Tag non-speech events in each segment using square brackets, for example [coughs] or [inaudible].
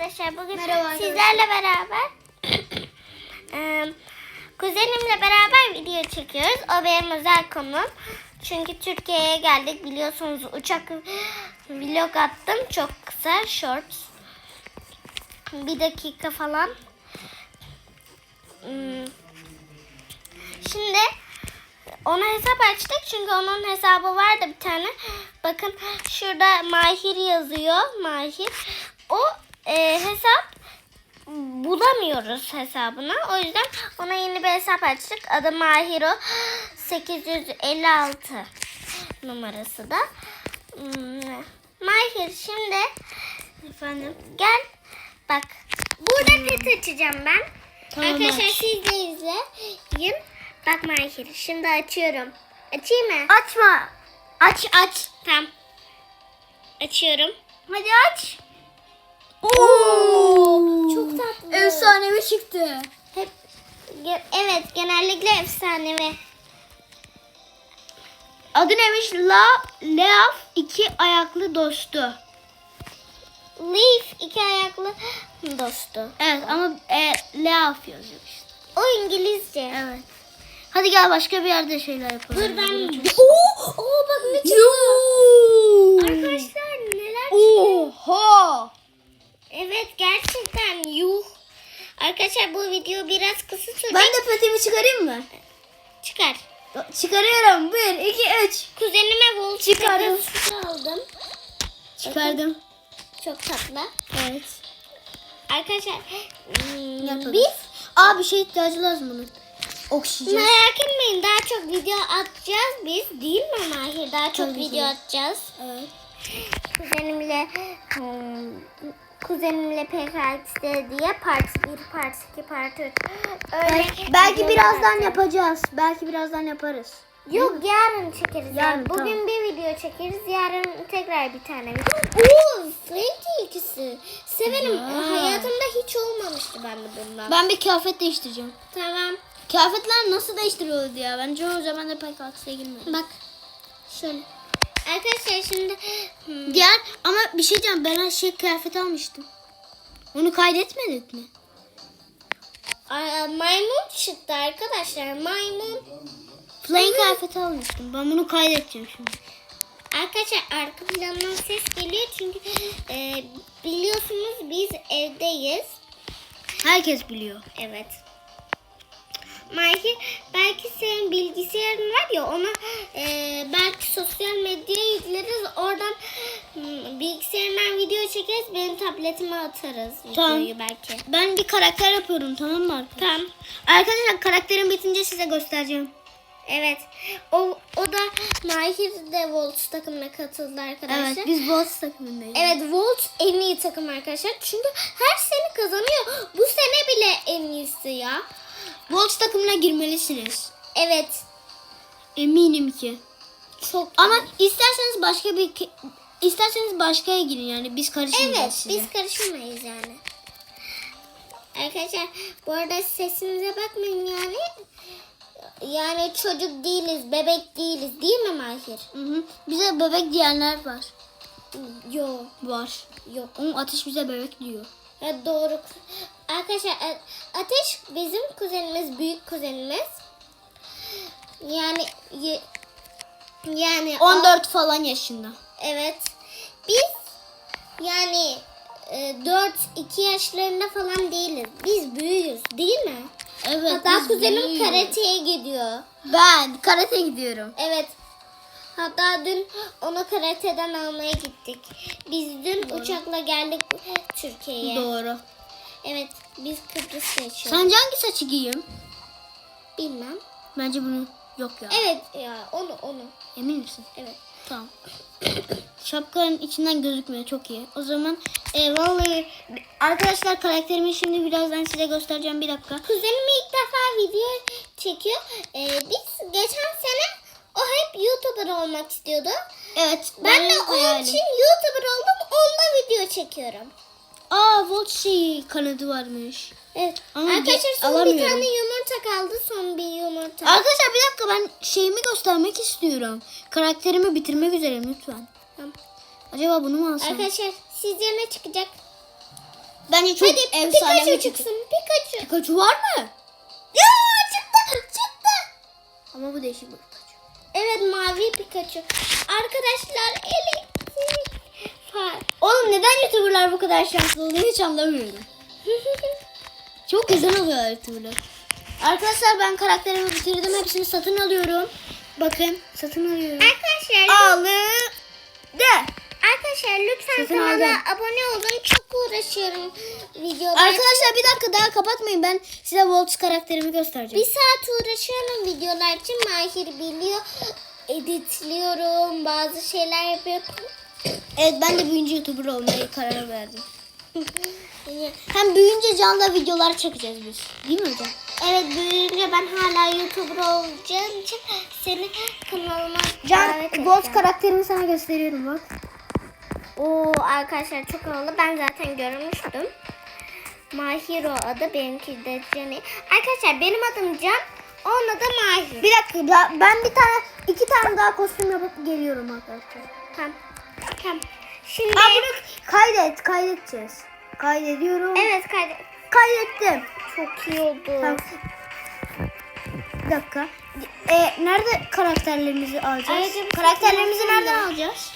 arkadaşlar. Bugün Merhaba arkadaşlar. sizlerle beraber [coughs] eee, kuzenimle beraber video çekiyoruz. O benim özel konum. Çünkü Türkiye'ye geldik. Biliyorsunuz uçak vlog attım. Çok kısa shorts. Bir dakika falan. Hmm. Şimdi ona hesap açtık çünkü onun hesabı vardı bir tane. Bakın şurada Mahir yazıyor. Mahir. O e, hesap bulamıyoruz hesabını. O yüzden ona yeni bir hesap açtık. Adı Mahir o. 856 numarası da. Hmm, Mahir şimdi Efendim. gel. Bak burada pet açacağım ben. Tamam, Arkadaşlar aç. siz de izleyin. Bak Mahir şimdi açıyorum. Açayım mı? Açma. Aç aç. Tamam. Açıyorum. Hadi aç. Oo. Çok tatlı. Efsanevi çıktı. Hep evet genellikle efsanevi. Adı neymiş? La Leaf iki ayaklı dostu. Leaf iki ayaklı dostu. Evet ama e, Leaf yazıyor işte. O İngilizce. Evet. Hadi gel başka bir yerde şeyler yapalım. Dur ben... Oo! Oo, bak ne çıktı. Arkadaşlar neler çıktı. Oha! Evet gerçekten yuh. Arkadaşlar bu video biraz kısa sürecek. Ben de petimi çıkarayım mı? Çıkar. Çıkarıyorum. Bir, iki, üç. Kuzenime Volt Çıkardım. Aldım. Çıkardım. Çok tatlı. Evet. Arkadaşlar hmm, biz Aa bir şey ihtiyacı lazım bunun. Oksijen. merak etmeyin daha çok video atacağız biz değil mi Mahir? Daha çok Tabii video ki. atacağız. Evet. Kuzenimle hmm, kuzenimle PKX'de diye part 1, part 2, part 3. Öyle Belki, birazdan yapacağız. Belki birazdan yaparız. Yok yarın çekeriz. Yarın, yani. Bugün tamam. bir video çekeriz. Yarın tekrar bir tane video. Oo, renk ilgisi. Severim. Ya. Hayatımda hiç olmamıştı bende bundan. Ben bir kıyafet değiştireceğim. Tamam. Kıyafetler nasıl değiştiriyordu ya? Bence o zaman da pek girmedi. Bak. Şöyle. Arkadaşlar şimdi hmm, Diğer ama bir şey diyeceğim. Ben şey kıyafet almıştım. Onu kaydetmedik mi? aa, maymun çıktı arkadaşlar. Maymun. Plain kıyafeti almıştım. Ben bunu kaydedeceğim şimdi. Arkadaşlar arka plandan ses geliyor çünkü e, biliyorsunuz biz evdeyiz. Herkes biliyor. Evet. Belki, belki senin bilgisayarın var ya ona e, belki sosyal medyaya yükleriz. Oradan hmm, bilgisayarından video çekeriz. Benim tabletime atarız Tamam. videoyu belki. Ben bir karakter yapıyorum tamam mı arkadaşlar? Tamam. Arkadaşlar karakterim bitince size göstereceğim. Evet. O, o da Mahir de Volt takımına katıldı arkadaşlar. Evet biz Boss takımındayız. Evet Volt en iyi takım arkadaşlar. Çünkü her sene kazanıyor. Bu sene bile en iyisi ya. Boss takımına girmelisiniz. Evet. Eminim ki. Çok Ama isterseniz başka bir isterseniz başkaya girin yani biz karışmayacağız Evet, size. biz karışamayız yani. Arkadaşlar bu arada sesimize bakmayın yani. Yani çocuk değiliz, bebek değiliz değil mi Mahir? Hı hı. Bize bebek diyenler var. Yok, Var. yok. Oğlum ateş bize bebek diyor. Ya doğru. Arkadaşlar A- Ateş bizim kuzenimiz, büyük kuzenimiz. Yani yani 14 falan yaşında. Evet. Biz yani e, 4-2 yaşlarında falan değiliz. Biz büyüğüz değil mi? Evet. Hatta biz kuzenim büyüğüz. karateye gidiyor. Ben karate gidiyorum. Evet. Hatta dün onu karateden almaya gittik. Biz dün uçakla geldik Türkiye'ye. Doğru. Evet. Biz Kıbrıs'ta yaşıyoruz. Sence hangi saçı giyeyim? Bilmem. Bence bunu yok ya. Evet ya onu onu. Emin misin? Evet. Tamam. Şapkanın içinden gözükmüyor çok iyi. O zaman e, vallahi arkadaşlar karakterimi şimdi birazdan size göstereceğim bir dakika. Kuzenim ilk defa video çekiyor. Ee, biz geçen sene o hep YouTuber olmak istiyordu. Evet. Ben de onun için YouTuber oldum. Onda video çekiyorum. Aa Volt şey kanadı varmış. Evet. Ama Arkadaşlar son bir tane yumurta kaldı. Son bir yumurta. Arkadaşlar bir dakika ben şeyimi göstermek istiyorum. Karakterimi bitirmek üzereyim lütfen. Tamam. Acaba bunu mu alsam? Arkadaşlar sizce ne çıkacak? Bence çok Hadi efsane Pikachu çıksın. Pikachu. Pikachu var mı? Ya çıktı çıktı. Ama bu değişik bir Pikachu. Evet mavi Pikachu. Arkadaşlar elektrik Oğlum neden YouTuber'lar bu kadar şanslı oluyor hiç anlamıyorum. [laughs] Çok güzel oluyor YouTuber'lar. Arkadaşlar ben karakterimi bitirdim. Hepsini satın alıyorum. Bakın satın alıyorum. Arkadaşlar Alı de. Arkadaşlar lütfen Satın kanala aldım. abone olun. Çok uğraşıyorum videoda. Arkadaşlar bir dakika daha kapatmayın. Ben size Volts karakterimi göstereceğim. bir saat uğraşıyorum videolar için. Mahir biliyor. Editliyorum. Bazı şeyler yapıyorum. Evet ben de büyüyünce YouTuber olmaya karar verdim. [laughs] Hem büyüyünce canlı videolar çekeceğiz biz. Değil mi hocam? evet büyüyünce ben hala YouTuber olacağım için seni kanalıma Can edeceğim. karakterimi sana gösteriyorum bak. Oo arkadaşlar çok havalı. Ben zaten görmüştüm. Mahiro adı benimki de Jenny. Arkadaşlar benim adım Can. Onun adı Mahir. Bir dakika ben- ben bir tane iki tane daha kostüm yapıp geliyorum arkadaşlar. Tamam. Tamam. Şimdi Ha bunu kaydet kaydedeceğiz. Kaydediyorum. evet kaydet. Kaydettim. Çok iyi oldu. Tamam. Bir dakika. E, nerede karakterlerimizi alacağız? Ayrıca bir karakterlerimizi nereden alacağız?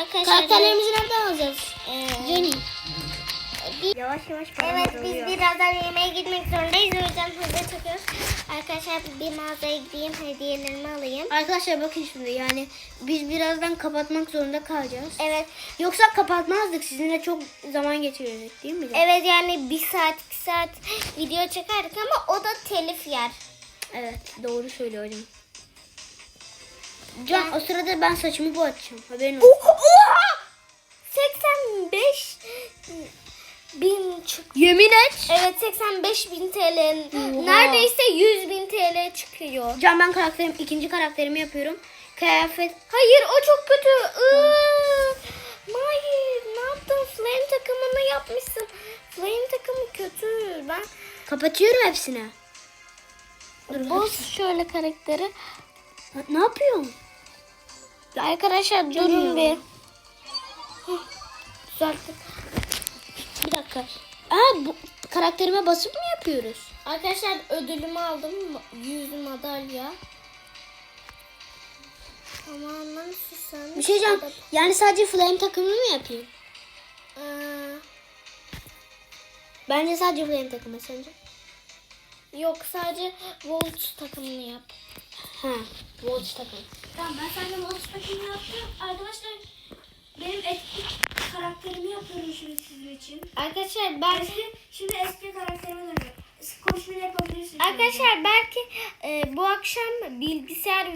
Arkadaşlar Karakterlerimizi nereden alacağız? Ee, Jenny. Bir- Yavaş yavaş Evet biz birazdan yemeğe gitmek zorundayız. O yüzden hızlı çekiyoruz. Arkadaşlar bir mağazaya gideyim hediyelerimi alayım. Arkadaşlar bakın şimdi yani biz birazdan kapatmak zorunda kalacağız. Evet. Yoksa kapatmazdık. Sizinle çok zaman geçirirdik değil mi? Evet yani bir saat bir saat video çekerdik ama o da telif yer. Evet doğru söylüyor hocam. Can o sırada ben saçımı boyatacağım. Haberin olsun. Oha! Yemin et. Evet 85 bin TL. Oha. Neredeyse 100 bin TL çıkıyor. Can ben karakterim ikinci karakterimi yapıyorum. Kıyafet. Hayır o çok kötü. Iıı. Hayır ne yaptın? Flame takımını yapmışsın. Flame takımı kötü. Ben Kapatıyorum hepsini. Dur, boz şöyle karakteri. Ha, Ne yapıyorsun? Arkadaşlar durun bir. Düzelttik. Bir dakika. Aa, bu karakterime basıp mı yapıyoruz? Arkadaşlar ödülümü aldım. 100 madalya. Tamamen süslenmiş. Bir şey diyeceğim. Yani sadece flame takımını mı yapayım? Ee, Bence sadece flame takımı sence? yok sadece Volt takımını yap. Ha. Watch takımı. Tamam ben sadece Watch takımını yaptım. Arkadaşlar benim eski karakterimi yapıyorum şimdi sizin için. Arkadaşlar belki Eski, şimdi eski karakterime dönüyorum. Konuşmayı yapabilirsiniz. Arkadaşlar belki e, bu akşam bilgisayar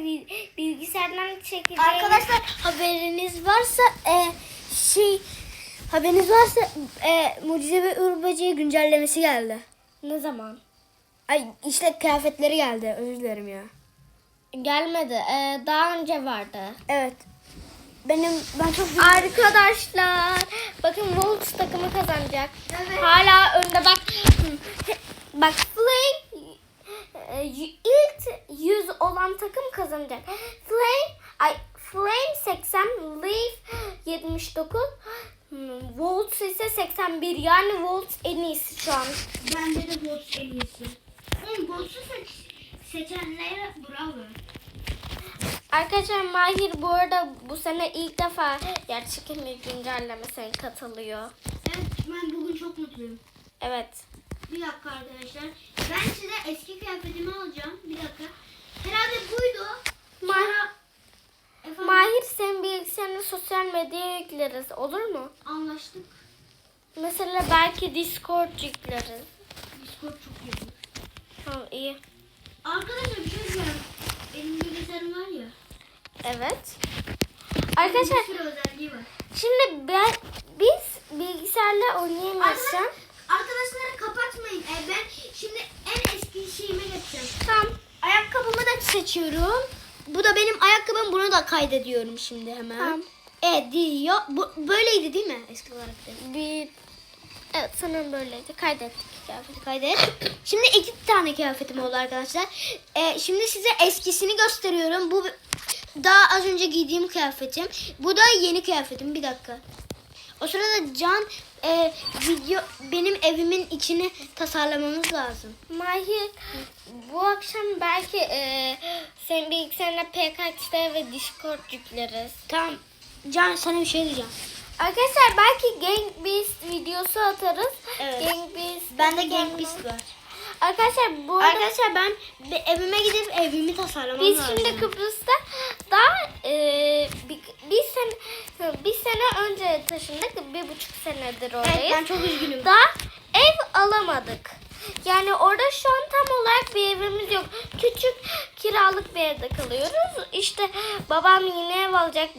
bilgisayardan çekeceğim. Arkadaşlar haberiniz varsa e, şey haberiniz varsa e, Mucize ve Böceği güncellemesi geldi. ne zaman? Ay işte kıyafetleri geldi. Özür dilerim ya. Gelmedi. E, daha önce vardı. Evet. Benim ben çok Arkadaşlar bakın Volt takımı kazanacak. Hala önde bak. Bak Flame ilk 100 olan takım kazanacak. Flame ay Flame 80, Leaf 79, hmm, Volt ise 81. Yani Volt en iyisi şu an. Bence de Watch en iyisi. Seç, seçenlere bravo. Arkadaşlar Mahir bu arada bu sene ilk defa gerçek emir güncellemesine katılıyor. Evet ben bugün çok mutluyum. Evet. Bir dakika arkadaşlar. Ben size eski kıyafetimi alacağım. Bir dakika. Herhalde buydu. Ma- Sonra efendim Mahir sen bilgisayarını sosyal medyaya yükleriz olur mu? anlaştık. Mesela belki Discord yükleriz. Discord çok iyi. Tamam iyi. Arkadaşlar bir şey diyeceğim. Benim bilgisayarım var ya. Evet. Arkadaşlar Bir sürü özelliği var. şimdi ben, biz bilgisayarla oynayamazsam Arkadaşlar, arkadaşları kapatmayın. Ee, ben şimdi en eski şeyime geçeceğim. tamam. ayakkabımı da seçiyorum. Bu da benim ayakkabım. Bunu da kaydediyorum şimdi hemen. Tamam. Evet diyor. Bu böyleydi değil mi eski olarak? da? Bir Evet sanırım böyleydi. Kaydettik kıyafeti. Kaydet. [coughs] Şimdi iki tane kıyafetim oldu arkadaşlar. Ee, şimdi size eskisini gösteriyorum. Bu daha az önce giydiğim kıyafetim. Bu da yeni kıyafetim. Bir dakika. O sırada Can e, video benim evimin içini tasarlamamız lazım. Mahir bu akşam belki e, senin bilgisayarına PKXD ve Discord yükleriz. Tamam. Can sana bir şey diyeceğim. Arkadaşlar belki Gang Beast videosu atarız. Evet. Gang Beast. Bende Gang Beast var. Arkadaşlar bu arada Arkadaşlar ben bir evime gidip evimi tasarlamam biz lazım. şimdi Kıbrıs'ta daha e, bir, bir sene bir sene önce taşındık. Bir buçuk senedir oradayız. Evet ben çok üzgünüm. Daha ev alamadık. Yani orada şu an tam olarak bir evimiz yok. Küçük kiralık bir evde kalıyoruz. İşte babam yine ev alacak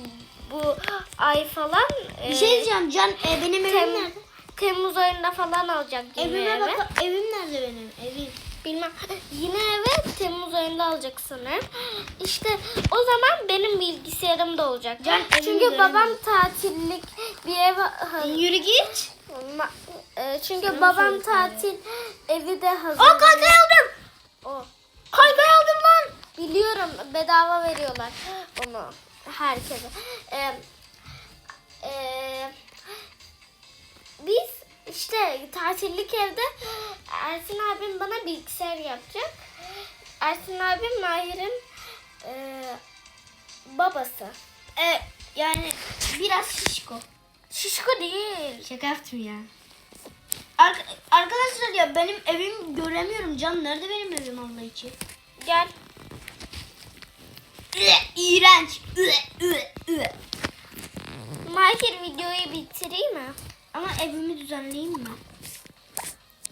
bu ay falan. Bir Ee, şey diyeceğim Can e, benim evim Tem- nerede? Temmuz ayında falan alacak yine Evime eve. bak evim nerede benim? Evim. Bilmem. Yine eve Temmuz ayında alacak sanırım. İşte o zaman benim bilgisayarım da olacak. Can, Çünkü babam tatillik bir ev Yürü git. Ma- e, çünkü Sana babam söyledim tatil evi de hazır. O kaykay aldım. O. Kaykay aldım lan. Biliyorum bedava veriyorlar onu herkese. Ee, e, biz işte tatillik evde Ersin abim bana bilgisayar yapacak. Ersin abim Mahir'in e, babası. E, yani biraz şişko. Şişko değil. Şaka yaptım ya. Ark- arkadaşlar ya benim evim göremiyorum. Can nerede benim evim Allah için? Gel. İğrenç. Üe, üe, üe. Mahir videoyu bitireyim mi? Ama evimi düzenleyeyim mi?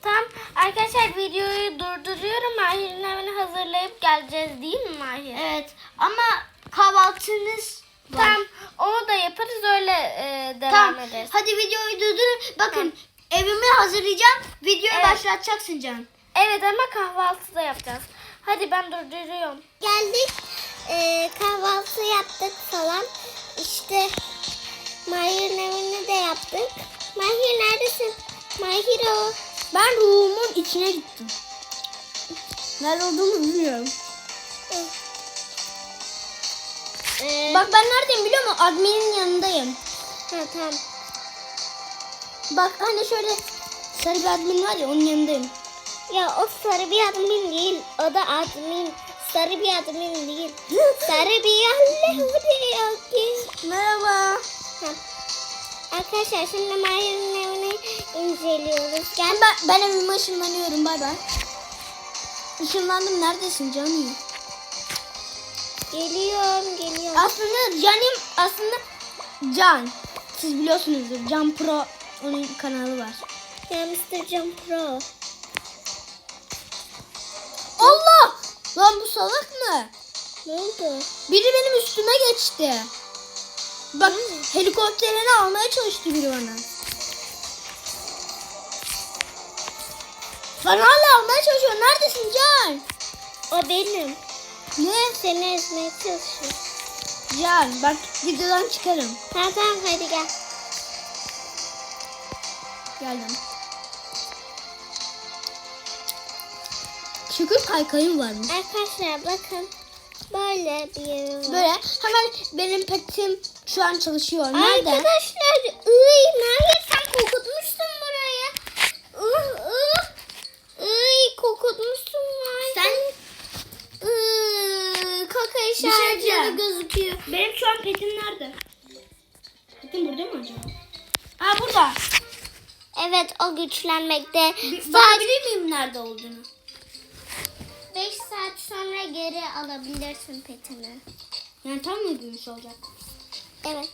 Tamam arkadaşlar videoyu durduruyorum. Mahir'in evini hazırlayıp geleceğiz değil mi Mahir? Evet ama kahvaltınız var. Tamam onu da yaparız öyle e, devam Tamam. ederiz. Hadi videoyu durdurun. Bakın evimi hazırlayacağım. Videoyu Evet. başlatacaksın Can. Evet ama kahvaltı da yapacağız. Hadi ben durduruyorum. Geldik e, kahvaltı yaptık falan. İşte Mahir'in evini de yaptık. Mahir neredesin? Mahir o. Ben ruhumun içine gittim. Nerede olduğumu bilmiyorum. E, Bak ben neredeyim biliyor musun? Admin'in yanındayım. ha, tamam. Bak hani şöyle sarı bir admin var ya onun yanındayım. Ya o sarı bir admin değil. O da admin. Sarı bir admin değil. sarı bir admin. Merhaba. Arkadaşlar şimdi Mahir'in evini inceliyoruz. Gel. Ben, ben evime ışınlanıyorum. Bay bay. Işınlandım. Neredesin canım? Geliyorum, geliyorum. Aslında Can'im aslında Can. Siz biliyorsunuzdur. Can Pro onun kanalı var. Ya Mr. Jump Pro. Lan bu salak mı? Ne oldu? Biri benim üstüme geçti. Bak helikopterini almaya çalıştı biri bana. Bana hala almaya çalışıyor. Neredesin Can? O benim. Ne? Seni ezmeye çalışıyor. Can bak videodan çıkarım. Tamam tamam hadi gel. Geldim. Şükür kaykayım varmış. Arkadaşlar bakın. Böyle bir yeri var. Böyle hemen benim petim şu an çalışıyor. Nerede? Arkadaşlar ıy Mahir sen kokutmuşsun burayı. Ih ih. Iy kokutmuşsun Mahir. Sen Iy, kaka şey diyeceğim. gözüküyor. benim şu an petim nerede? Petim burada mı acaba? Aa burada. Evet o güçlenmekte. Saat Bakabilir miyim nerede olduğunu? 5 saat sonra geri alabilirsin petini. Yani tam mı gümüş olacak? Evet.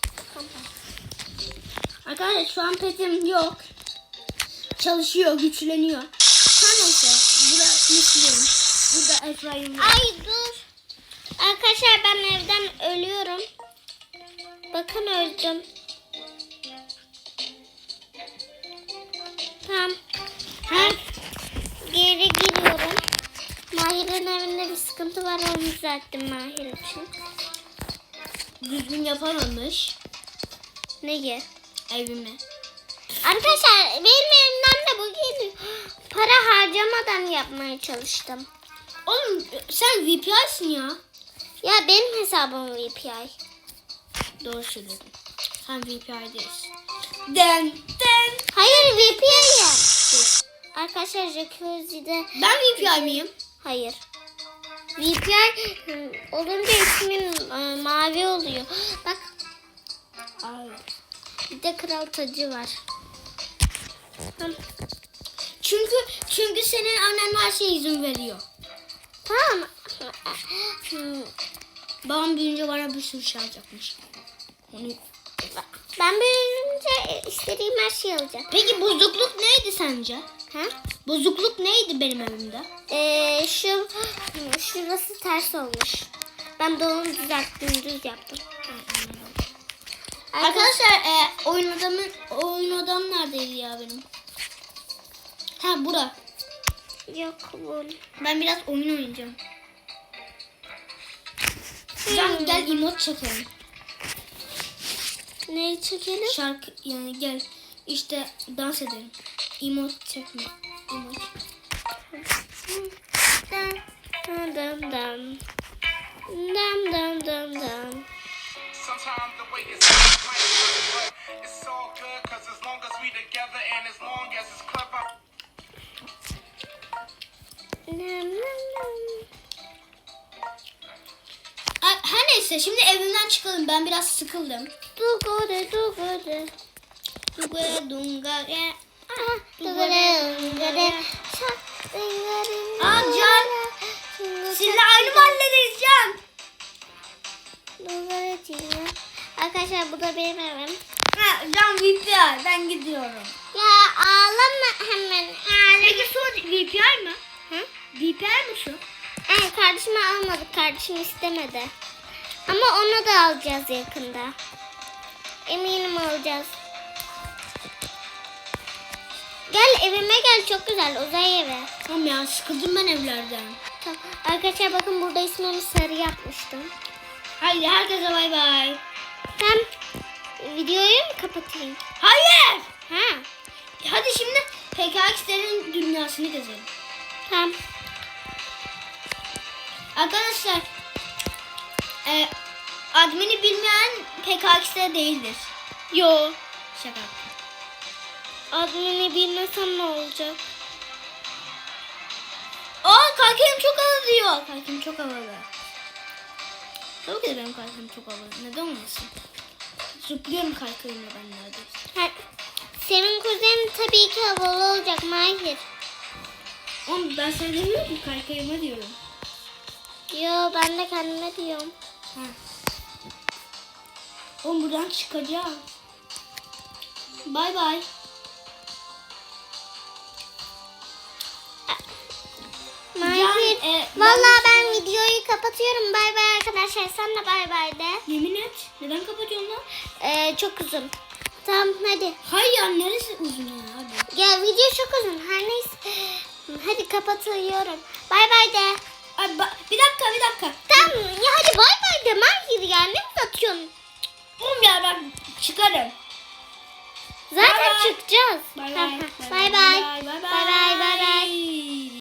Arkadaşlar şu an petim yok. Çalışıyor, güçleniyor. Her neyse. Burada misliyorum. Burada Efraim. Ay dur. Arkadaşlar ben evden ölüyorum. Bakın öldüm. Sıkıntı var onu düzelttim Mahir için. Düzgün yapamamış Neyi? evimi. Arkadaşlar benim evimden de bu geliyor. Para harcamadan yapmaya çalıştım. Oğlum sen VPI'sin ya. Ya benim hesabım VPI. Doğru söyledin. Tam VPI'deyiz. Den den. Hayır VPN Arkadaşlar jacuzzi'de Ben VPI miyim? hayır. VPN hı, olunca ismin e, mavi oluyor. Bak bir de kral tacı var. Çünkü çünkü senin annen her şeye izin veriyor. Tamam. Babam büyüyünce bana bir sürü şey alacakmış. Onu... Ben büyüyünce istediğim her şeyi alacağım. Peki bozukluk neydi sence? Ha? Bozukluk neydi benim evimde? Ee, şu şurası ters olmuş. Ben de onu düzelttim, düz yaptım. Arkadaşlar e, oyun odamın oyun odam neredeydi ya benim? Ha bura. Yok bu. Ben biraz oyun oynayacağım. Can gel emot çekelim. Neyi çekelim? Şarkı yani gel işte dans edelim. Emot çekme. Emot. Dam dam dam. Dam dam dam dam. Her neyse şimdi evimden çıkalım. Ben biraz sıkıldım. Dugore dugore. Dugare dungare. Aa, Can. Seninle aynı mahalledeyiz Can. Arkadaşlar bu da benim evim. Ha, Can VPI ben gidiyorum. Ya ağlama hemen. Peki su VPI mi? Hı? VPI mi su? Evet kardeşimi almadık. Kardeşim istemedi. Ama onu da alacağız yakında. Eminim alacağız. Gel evime gel çok güzel uzay evi. Tamam ya sıkıldım ben evlerden. Tamam. Arkadaşlar bakın burada ismimi sarı yapmıştım. Haydi herkese bay bay. Ben videoyu mu kapatayım? Hayır. Ha. Hadi şimdi PKX'lerin dünyasını gezelim. Tamam. Arkadaşlar e, admini bilmeyen PKX'de değildir. Yo. Şaka. Admini bilmesem ne olacak? Aa kalkayım çok havalı diyor. Kalkayım çok havalı. Tabii ki de benim kalkayım çok havalı. Neden olmasın? Zıplıyorum kalkayımla ben neredeyse. Senin kuzenin tabii ki havalı olacak Mahir. Oğlum ben sana demiyorum ki kalkayıma diyorum. Yo ben de kendime diyorum. Ha. Oğlum buradan çıkacağım. Bay bay. Can, e, Vallahi ben videoyu kapatıyorum. Bay bay arkadaşlar. Sen de bay bay de. Yemin et. Neden kapatıyorsun lan? Ee, çok uzun. Tamam hadi. Hayır ya neresi uzun ya hadi. Ya video çok uzun. Her neyse. Hadi kapatıyorum. Bay bay de. Ay, ba- bir dakika bir dakika. Tamam ya hadi bay bay de Mahir ya. Ne uzatıyorsun? Oğlum ya ben çıkarım. Zaten Bay bay. çıkacağız. Bay bay. Bay bay. Bay bay bay bay.